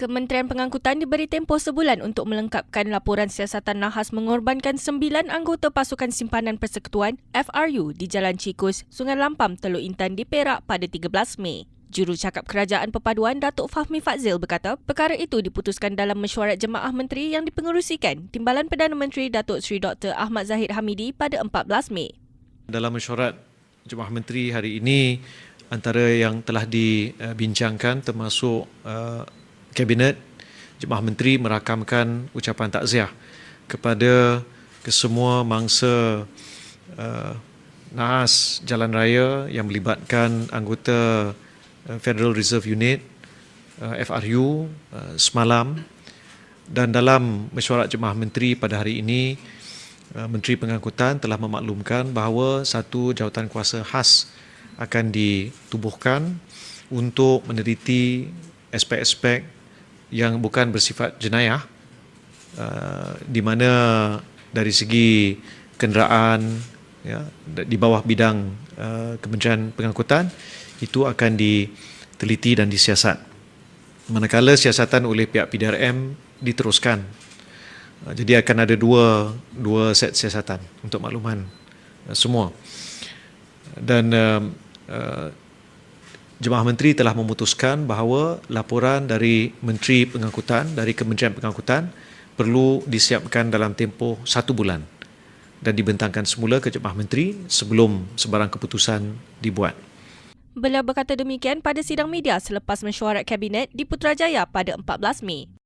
Kementerian Pengangkutan diberi tempoh sebulan untuk melengkapkan laporan siasatan nahas mengorbankan sembilan anggota pasukan simpanan persekutuan FRU di Jalan Cikus, Sungai Lampam, Teluk Intan di Perak pada 13 Mei. Juru cakap Kerajaan Perpaduan Datuk Fahmi Fadzil berkata, perkara itu diputuskan dalam mesyuarat jemaah menteri yang dipengerusikan Timbalan Perdana Menteri Datuk Seri Dr. Ahmad Zahid Hamidi pada 14 Mei. Dalam mesyuarat jemaah menteri hari ini, antara yang telah dibincangkan termasuk uh, Kabinet, Jemaah Menteri merakamkan ucapan takziah kepada kesemua mangsa uh, nahas jalan raya yang melibatkan anggota uh, Federal Reserve Unit uh, FRU uh, semalam. Dan dalam mesyuarat Jemaah Menteri pada hari ini uh, Menteri Pengangkutan telah memaklumkan bahawa satu jawatan kuasa khas akan ditubuhkan untuk meneliti aspek-aspek yang bukan bersifat jenayah uh, di mana dari segi kenderaan ya di bawah bidang uh, Kementerian Pengangkutan itu akan diteliti dan disiasat. Manakala siasatan oleh pihak PDRM diteruskan. Uh, jadi akan ada dua dua set siasatan untuk makluman uh, semua. Dan uh, uh, Jemaah Menteri telah memutuskan bahawa laporan dari Menteri Pengangkutan, dari Kementerian Pengangkutan perlu disiapkan dalam tempoh satu bulan dan dibentangkan semula ke Jemaah Menteri sebelum sebarang keputusan dibuat. Beliau berkata demikian pada sidang media selepas mesyuarat Kabinet di Putrajaya pada 14 Mei.